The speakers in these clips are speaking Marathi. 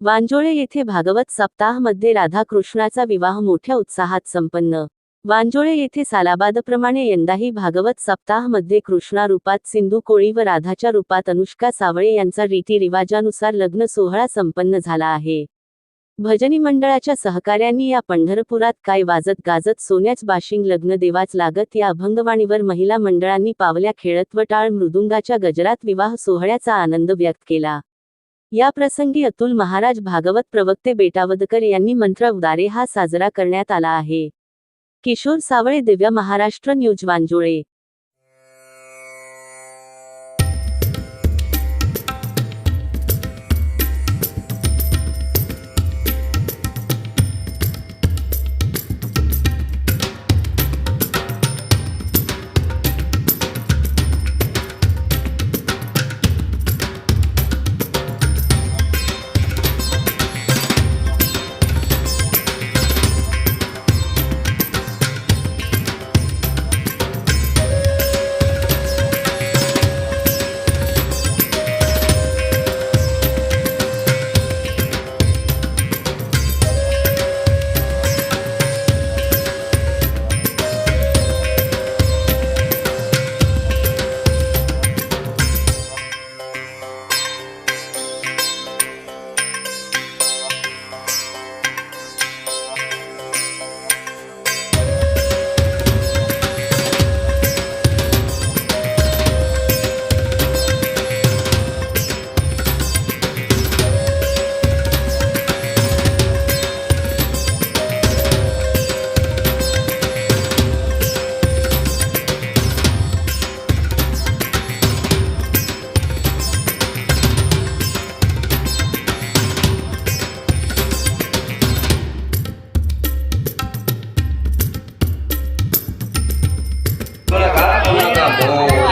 वांजोळे येथे भागवत सप्ताहमध्ये राधाकृष्णाचा विवाह मोठ्या उत्साहात संपन्न. वांजोळे येथे सालाबादप्रमाणे यंदाही भागवत सप्ताहमध्ये कृष्णा रूपात सिंधू कोळी व राधाच्या रूपात अनुष्का सावळे यांचा रीतिरिवाजानुसार लग्न सोहळा संपन्न झाला आहे. भजनी मंडळाच्या सहकार्यांनी या पंढरपुरात काय वाजत गाजत सोन्याच बाशिंग लग्न देवाच लागत या अभंगवाणीवर महिला मंडळांनी पावल्या खेळत व टाळ मृदुंगाच्या गजरात विवाह सोहळ्याचा आनंद व्यक्त केला. या प्रसंगी अतुल महाराज भागवत प्रवक्ते बेटावदकर यांनी मंत्र उदारे हा साजरा करण्यात आला आहे. किशोर सावळे दिव्य महाराष्ट्र न्यूज वांजुळे.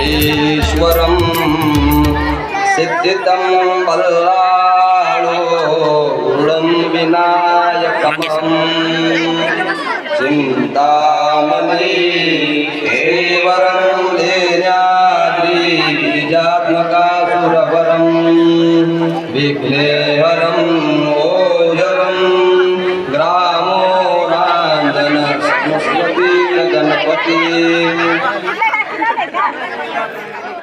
ईश्वरं सिद्धितं बल्लाळोडं विनायकं चिन्तामणि हेवरं देजाद्रिजात्मकासुरवरं विघ्नेवरं ओजरं ग्रामो राञ्जनस्मस्मती